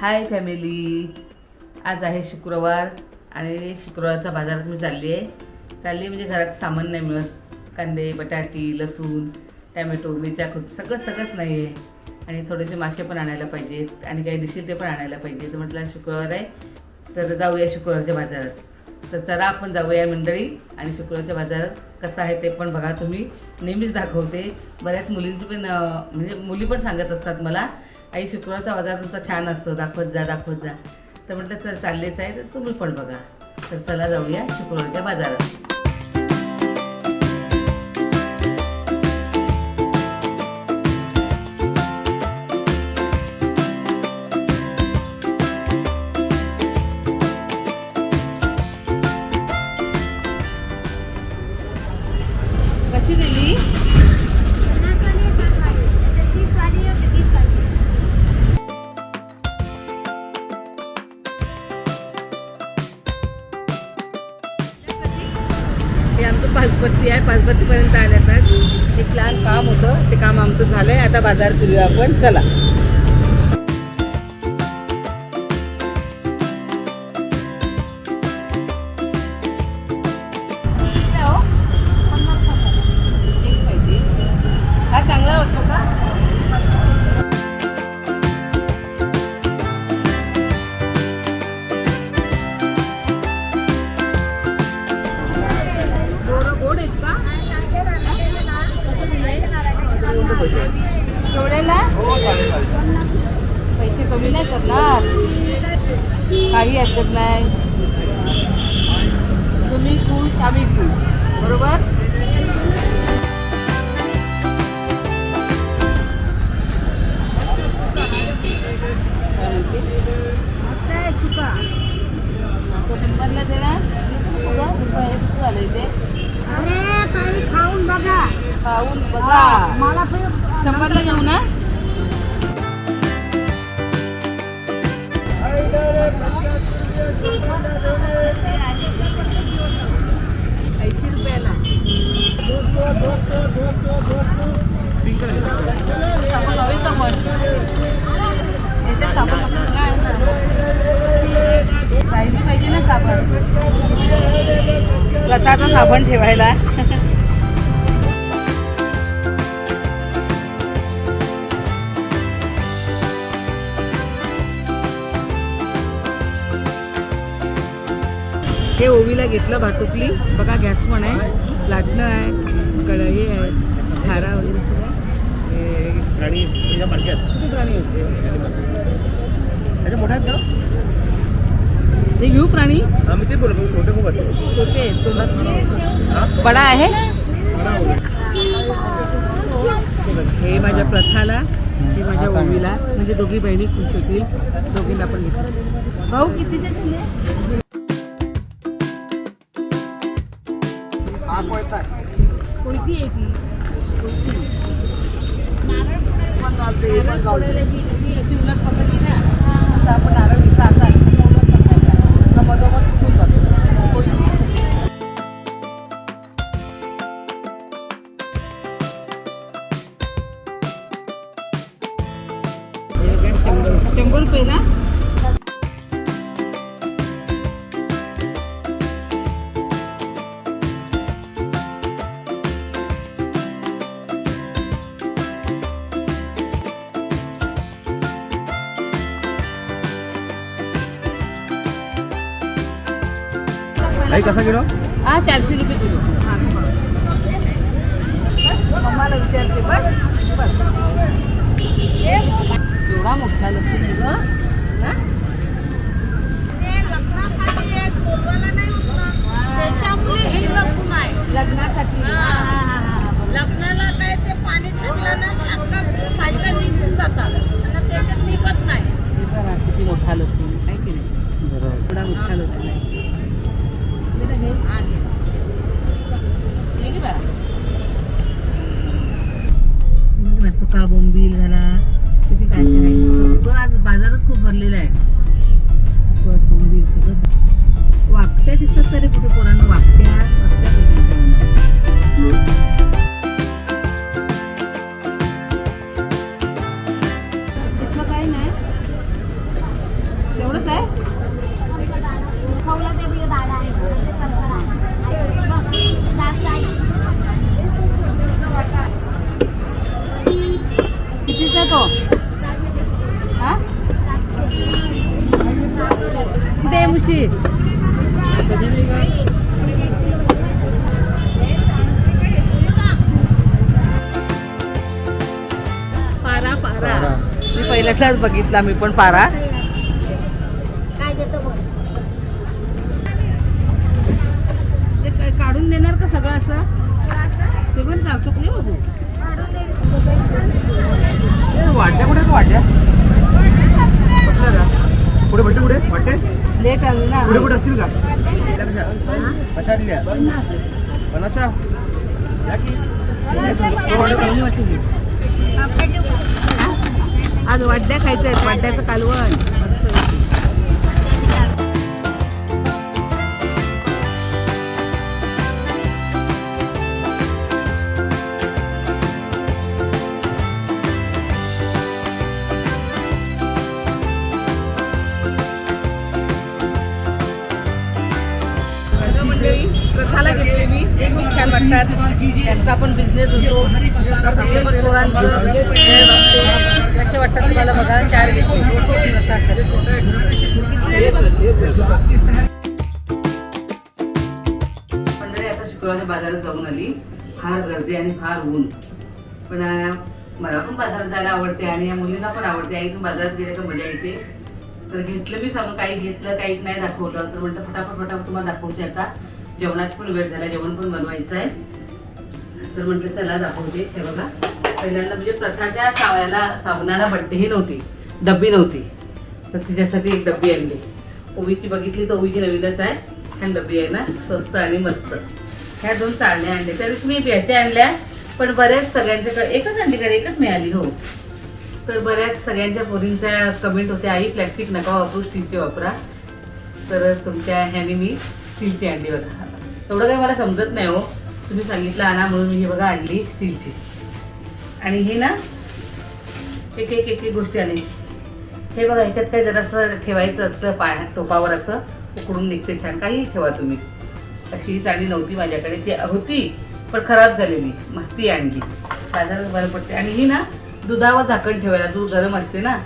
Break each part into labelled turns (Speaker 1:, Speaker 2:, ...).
Speaker 1: Hi family आज आहे शुक्रवार आणि शुक्रवारच्या बाजारात मी चालली आहे. चालली आहे म्हणजे घरात सामान नाही मिळत. कांदे बटाटी लसूण टॅमॅटो मिरच्या खूप सगळं सगळंच नाही आहे. आणि थोडेसे मासे पण आणायला पाहिजेत आणि काही दिसेल ते पण आणायला पाहिजे. तर म्हटलं शुक्रवार आहे. तर जाऊया शुक्रवारच्या बाजारात. तर चला आपण जाऊया मंडळी आणि शुक्रवारच्या बाजारात कसं आहे ते पण बघा. तुम्ही नेहमीच दाखवते. बऱ्याच मुलींची पण म्हणजे मुली पण सांगत असतात मला आई शुक्रवारचा बाजार तुमचा छान असतो. दाखवत जा दाखवत जा. तर म्हटलं चल चाललेच आहे. तर तुम्ही पण बघा. तर चला जाऊया शुक्रवारच्या बाजारात. आता बाजार फिरूया आपण. चला. तुम्ही खुश आम्ही खुश. बरोबर? तो. नंबरला देणार
Speaker 2: खाऊन बघा.
Speaker 1: खाऊन बघा.
Speaker 2: मला
Speaker 1: शंभरला घेऊ ना? पाहिजे ना साबण लताचा साबण ठेवायला हे ओवीला घेतलं भातुकली. बघा गॅस पण आहे. लाटणं आहे. कढई आहे झारा वगैरे
Speaker 3: प्राणी
Speaker 1: किती प्राणी होते.
Speaker 3: मोठ्या आहेत का
Speaker 1: हे घेऊ प्राणी?
Speaker 3: आम्ही ते बोलतो छोटे खूप आहेत.
Speaker 1: छोटे आहेत, तोंडात
Speaker 3: हा?
Speaker 1: बडा आहे?
Speaker 3: हो.
Speaker 1: हे माझ्या प्रथाला हे माझ्या ओवीला. म्हणजे दोघी बहिणी खुश होतील. दोघींना पण घेतलं भाऊ कितीचे दिले किती आहे ती. नारळ फोडायला जी कशी अशी उलट पकडली ना असं आपण नारळ विकता असा उलट पकडायचा मधोमध फुटून जातो कोयती शंभर रुपये ना?
Speaker 3: नाही कसा किलो
Speaker 1: हा चारशे रुपये किलो. मम्माला विचारते बस बस. एवढा मोठा लसूण आहे ग?
Speaker 2: त्याच्यामुळे लसूण आहे.
Speaker 1: लग्नासाठी.
Speaker 2: हा.
Speaker 1: हा, हा, हा, हा.
Speaker 2: लग्नाला काय ते पाणी टाकलं ना अख्खा साईडला निघून जातात. आणि त्याच्यात निघत नाही.
Speaker 1: भरलेला आहे. मी पहिल्याच बघितला मी पण पारा.
Speaker 2: काय देतो बघ
Speaker 1: ते काय काढून देणार का सगळं असं? ते पण चालतो नाही बघू.
Speaker 3: वाट्या कुठे वाट्या? पुढे भेटते पुढे वाटते
Speaker 1: लेट आली ना.
Speaker 3: पुढे कुठे असतील का? कशा? पन्नासच्या? या की.
Speaker 1: आज वाड्या खायचं आहेत वाड्याचं कालवण. सगळं प्रथाला घेतले मी. खूप छान वाटतात. त्यांचा पण बिझनेस होतो. आपल्या पण पोरांचं कसे वाटतात तुम्हाला बघा चार मंडळी आता शुक्रवारच्या बाजारात जाऊन आली. फार गर्दी आणि फार ऊन. पण मला पण बाजारात जायला आवडते आणि या मुलींना पण आवडते. आई तुम्ही बाजारात गेले तर मजा येते. तर घेतलं मी सांगून काही घेतलं काही नाही दाखवलं. तर म्हणतं फटाफट फटाफट तुम्हाला दाखवते आता. जेवणाची पण वेळ झाला जेवण पण बनवायचं आहे. तर म्हटलं चला दाखवते. हे बघा. पहिल्यांदा म्हणजे प्रथाच्या सावयाला साबणाला बड्डेही नव्हती डब्बी नव्हती. तर तिच्यासाठी एक डब्बी आणली. ओवीची बघितली तर ओवीची नवीनच आहे. छान डब्बी आहे ना स्वस्त आणि मस्त. ह्या दोन चाळण्या आणल्या. तरी तुम्ही याच्या आणल्या पण बऱ्याच सगळ्यांच्या एकच आणली का एकच मिळाली हो. तर बऱ्याच सगळ्यांच्या पोरींच्या कमेंट होत्या आई प्लॅस्टिक नका वापरू स्टीलचे वापरा. तर तुमच्या ह्याने मी स्टीलची आणली बघा. एवढं काही मला समजत नाही हो. तुम्ही सांगितलं आणा म्हणून मी हे बघा आणली स्टीलची आणि हे ना एक एक एक एक गोष्टी आणि हे बघा ह्याच्यात काय जरासं ठेवायचं असतं पाण्या टोपावर असं उकडून निघते छान. काही ठेवा तुम्ही. अशी ही चाळणी नव्हती माझ्याकडे ती होती पण खराब झालेली. मग ती आणली. साधारण बरं पडते. आणि ही ना दुधावर झाकण ठेवायला दूध गरम असते ना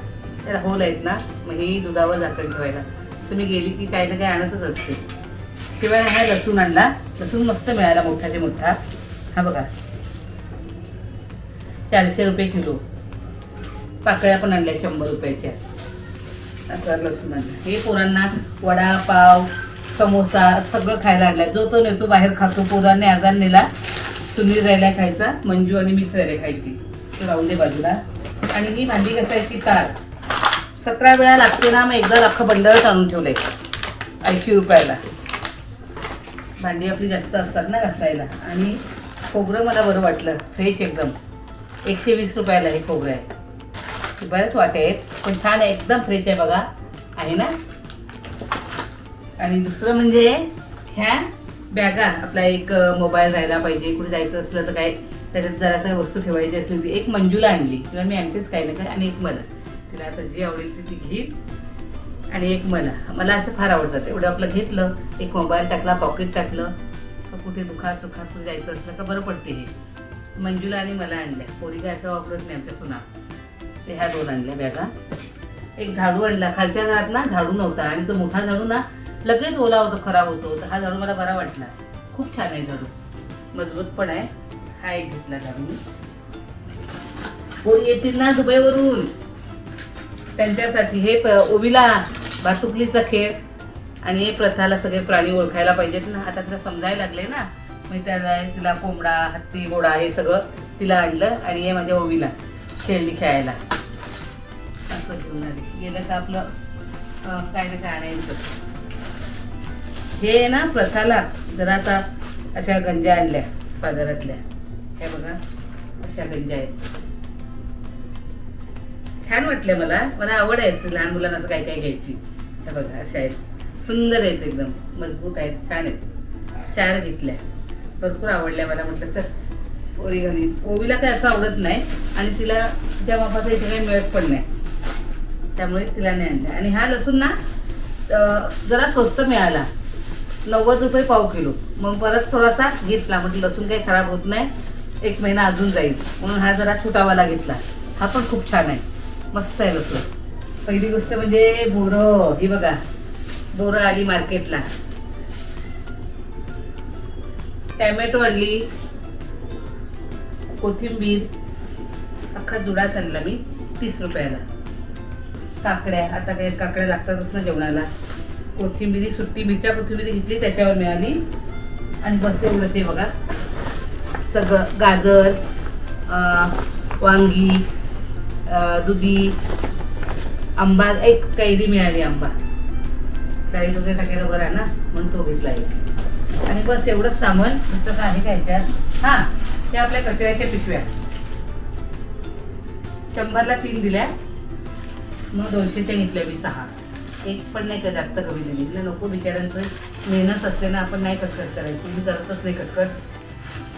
Speaker 1: त्याला होल आहेत ना मग ही दुधावर झाकण ठेवायला. असं मी गेली की काही ना काही आणतच असते. शिवाय हा लसूण आणला. लसूण मस्त मिळाला मोठा ते मोठा हा बघा. चारशे रुपये किलो. पाकळ्या पण आणल्या शंभर रुपयाच्या. असं लसूण आणलं. हे पोरांना वडापाव समोसा सगळं खायला आणलं जो तो नेतो बाहेर खातो पोरांनी अर्धा नेला सुनील राहिल्या खायचा मंजू आणि मिक्स राहिल्या खायची. तो राहून दे बाजूला. आणि ही भांडी घासायची तार. सतरा वेळा लागते ना मग एकदा अख्खं बंडलच आणून ठेवलंय. ऐंशी रुपयाला. भांडी आपली जास्त असतात ना घासायला. आणि खोबरं मला बरं वाटलं फ्रेश एकदम. एकशे वीस रुपयाला हे खोबरं आहे. बऱ्याच वाटे आहेत. पण छान आहे एकदम फ्रेश आहे बघा. आहे ना? आणि दुसरं म्हणजे ह्या बॅगा आपला एक मोबाईल राहायला पाहिजे. कुठे जायचं असलं तर काय त्याच्यात जरासं वस्तू ठेवायची असली ती एक मंजूला आणली. तिला मी आणतेच काही ना काय आणि एक मला. तिला आता जी आवडेल ती ती घेईल. आणि एक मला. मला असं फार आवडतात. एवढं आपलं घेतलं एक मोबाईल टाकला पॉकेट टाकलं. का कुठे दुखा सुखात कुठे जायचं असलं का बरं पडते हे. मंजूला आणि मला आणल्या. पोरी काय असं वापरत नाही आमच्या सुना. ते ह्या दोन आणल्या बॅगा. एक झाडू आणला. खालच्या घरात ना झाडू नव्हता. आणि तो मोठा झाडू ना लगेच ओला होतो खराब होतो. तर हा झाडू मला बरा वाटला. खूप छान आहे झाडू. मजबूत पण आहे. हा एक घेतला झाडू मी. पोरी येतील ना दुबईवरून. त्यांच्यासाठी हे ओबिला भातुकलीचा खेळ. आणि हे प्रथाला सगळे प्राणी ओळखायला पाहिजेत ना. आता तिला समजायला लागले ना. मी त्याला तिला कोंबडा हत्ती घोडा हे सगळं तिला आणलं आणि हे माझ्या ओवीला खेळली खेळायला. असं घेऊन आली. गेलं का आपलं काय ना काय आणायचं. हे ना प्रथाला जरा आता अशा गंजा आणल्या बाजारातल्या. हे बघा अशा गंजा आहेत. छान वाटले मला. मला आवड आहे लहान मुलांना असं काय काय घ्यायची. हे बघा अशा आहेत. सुंदर आहेत एकदम. मजबूत आहेत. छान आहेत. चार घेतल्या. भरपूर आवडल्या मला. म्हटलं चल ओरी घाली ओवीला काही असं आवडत नाही आणि तिला तिच्या मापाचं इथे काही मिळत पण नाही. त्यामुळे तिला नाही आणलं. आणि हा लसूण ना जरा स्वस्त मिळाला. नव्वद रुपये पाव किलो. मग परत थोडासा घेतला. म्हणजे लसूण काही खराब होत नाही. एक महिना अजून जाईल. म्हणून हा जरा छोटावाला घेतला. हा पण खूप छान आहे. मस्त आहे लसूण. पहिली गोष्ट म्हणजे बोरं. ही बघा. बोरं आली मार्केटला. टॅमॅटो आणली कोथिंबीर अख्खा जुडा चालला मी तीस रुपयाला. काकड्या आता काही काकड्या लागतातच ना जेवणाला. कोथिंबिरी सुट्टी मिरच्या कोथिंबीरी घेतली त्याच्यावर मिळाली. आणि बस एवढंच बघा. सगळं गाजर वांगी दुधी आंबा एक कैरी मिळाली आंबा. कैरी वगैरे टाकायला बरा ना म्हणून तो घेतला एक. आणि बस एवढंच सामान दुसरं काय आहे हां त्या आपल्या कचऱ्याच्या पिशव्या. शंभरला तीन दिल्या. मग दोनशेच्या घेतल्या मी सहा. एक पण नाही का जास्त कमी दिली. ना नको बिचाऱ्यांचं मेहनत असते ना आपण नाही कटकट करायची. मी करतच नाही कटकट.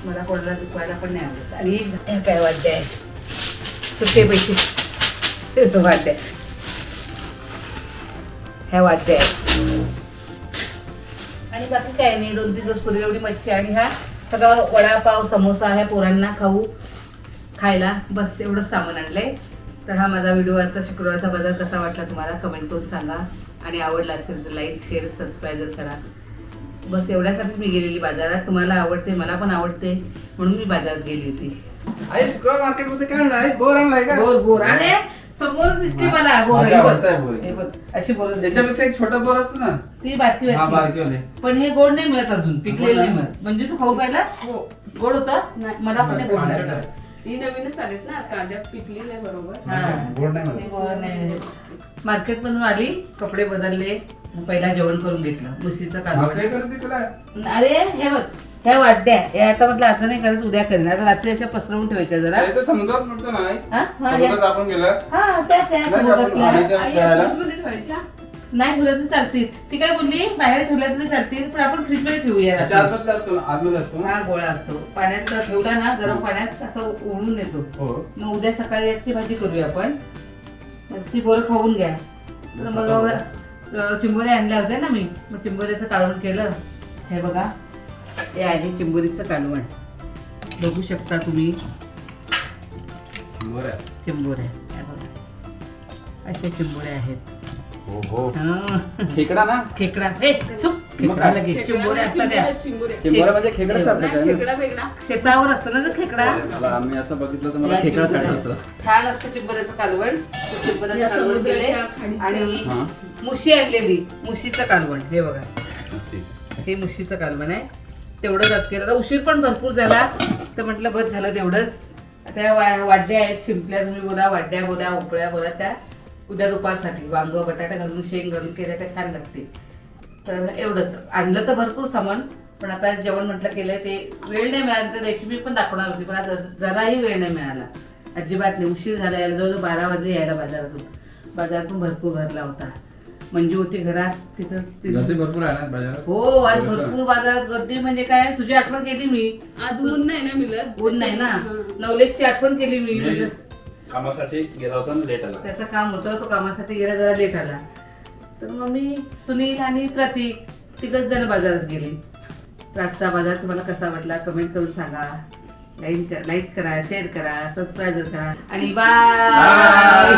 Speaker 1: मला कोणाला दुखवायला पण नाही आवडत. आणि एक हे काय वाद्य आहे? सुटे पैसे. तो वाद्य आहे. ह्या वाद्य आहे. आणि बाकी काय नाही दोन तीन दिवस एवढी मच्छी आणि ह्या सगळा वडापाव समोसा ह्या पोरांना खाऊ खायला. बस एवढंच सामान आणलंय. तर हा माझा व्हिडिओ आजचा शुक्रवारचा बाजार कसा वाटला तुम्हाला कमेंट करून सांगा. आणि आवडला असेल तर लाईक शेअर सबस्क्राईब करा. बस एवढ्यासाठी मी गेलेली बाजारात. तुम्हाला आवडते मला पण आवडते. म्हणून मी बाजारात गेली होती.
Speaker 3: आई शुक्रवार मार्केटमध्ये काय आणलाय? बोर आणलाय का?
Speaker 1: बोर बोर. अरे समोर दिसते मला बोर
Speaker 3: माझ्या
Speaker 1: हे. हे बघ अशी बोर
Speaker 3: त्याच्यापेक्षा एक छोटा बोर असतो ना.
Speaker 1: ती
Speaker 3: हा
Speaker 1: बारकी
Speaker 3: बारकीवाले.
Speaker 1: पण हे गोड नाही मिळत अजून पिकलेलं नाही
Speaker 3: गोड
Speaker 1: मिळत. म्हणजे तू खाऊ पाहिला? गोड होता? मला पण नाही गोड लागला.
Speaker 2: ही नवीनच आलेत ना कांद्या पिकली नाही बरोबर
Speaker 1: हा.
Speaker 3: गोड नाही
Speaker 1: हे
Speaker 3: मला
Speaker 1: गोड नाही मार्केट मधून आली कपडे बदलले पहिला जेवण करून घेतलं. मुशीचं
Speaker 3: मासे
Speaker 1: कालवण
Speaker 3: करते तुला?
Speaker 1: अरे हे बघ. ह्या वाटत्या? हे आता म्हटलं आता नाही करत उद्या करेन. आता रात्री अशा पसरवून ठेवायच्या जरा.
Speaker 3: अरे तो समुद्रात म्हणतो ना आई.
Speaker 1: हा? हा या.
Speaker 3: समुद्रात आपण गेलं
Speaker 1: हा त्याच आहे
Speaker 3: नाही का आपण
Speaker 1: समुद्रातल्या.
Speaker 3: पाण्याच्या
Speaker 2: आई
Speaker 3: खेळायला.
Speaker 2: फ्रीजमध्ये ठेवायच्या
Speaker 1: नाही ठेवल्या तर चालतील. ती काय बोलली? बाहेर ठेवल्या तरी चालतील पण आपण फ्रीजमध्ये ठेवूया
Speaker 3: त्याच्या
Speaker 1: रात्री.
Speaker 3: आतमध्ये असतो ना आतमध्ये असतो ना?
Speaker 1: हा गोळा असतो. पाण्यात ठेवला ना गरम पाण्यात असं उडून येतो
Speaker 3: हो.
Speaker 1: मग उद्या सकाळी याची भाजी करूया आपण. तर ती बोरं खाऊन घ्या. तर मग अं, चिंबोऱ्या आणल्या होत्या ना मी. मग चिंबोऱ्याचं कालवण केलं. हे बघा. हे आहे चिंबोरीचं कालवण. बघू शकता तुम्ही. चिंबोऱ्या. हे बघा. अशा चिंबोऱ्या आहेत.
Speaker 3: हो हो.
Speaker 1: हा.
Speaker 3: खेकडा ना?
Speaker 1: खेकडा. हे ठुक, खेकडा लगे. चिंबोऱ्या असतात त्या.
Speaker 2: चिंबोऱ्या
Speaker 3: चिंबोऱ्या. म्हणजे खेकडा सारखंच आहे ना?
Speaker 2: खेकडा वेगळा.
Speaker 1: शेतावर असतं ना जो खेकडा.
Speaker 3: मला आम्ही असं बघितलं तर मला खेकडा
Speaker 1: छान असतं चिंबोऱ्याचं कालवण. ते चिंबोऱ्याचं कालवण.
Speaker 3: हा.
Speaker 1: आणि मुशी आणलेली. मुशीचं कालवण. हे बघा. हे मुशीचं कालवण आहे. तेवढंच आज केलं आता उशीर पण भरपूर झाला. तर म्हटलं बस झालं तेवढंच. त्या वा- वाड्या आहेत शिंपल्या तुम्ही बोला वाड्या बोला उपळ्या बोला त्या उद्या दुपारसाठी. वांग बटाटा घालून शेंग घालून केल्या त्या छान लागते. तर एवढंच. आणलं तर भरपूर सामान पण आता जेवण म्हटलं केलंय ते वेळ नाही मिळाला. तर रेसिपी पण दाखवणार होती पण आता जराही वेळ नाही मिळाला. अजिबात नाही. उशीर झाला. यायला जवळजवळ बारा वाजे यायला बाजारातून. बाजारातून भरपूर भरला होता. मंजू होती घरात तिथं
Speaker 3: गर्दी भरपूर आहे ना बाजारात?
Speaker 1: हो आज भरपूर बाजारात गर्दी म्हणजे काय तुझी आठवण केली मी.
Speaker 2: आज ऊन नाही ना मिळत?
Speaker 1: ऊन नाही ना. नवलेशची आठवण केली मी.
Speaker 3: मी
Speaker 1: म्हणजे
Speaker 3: कामासाठी गेला होता लेट आला.
Speaker 1: त्याचं काम होतं तो कामासाठी गेला जरा लेट आला. तर मग मी सुनील आणि प्रतीक तिघच जण बाजारात गेले. रातचा बाजार तुम्हाला कसा वाटला? कमेंट करून सांगा. लाईक लाईक करा शेअर करा सबस्क्राईब करा. आणि बाय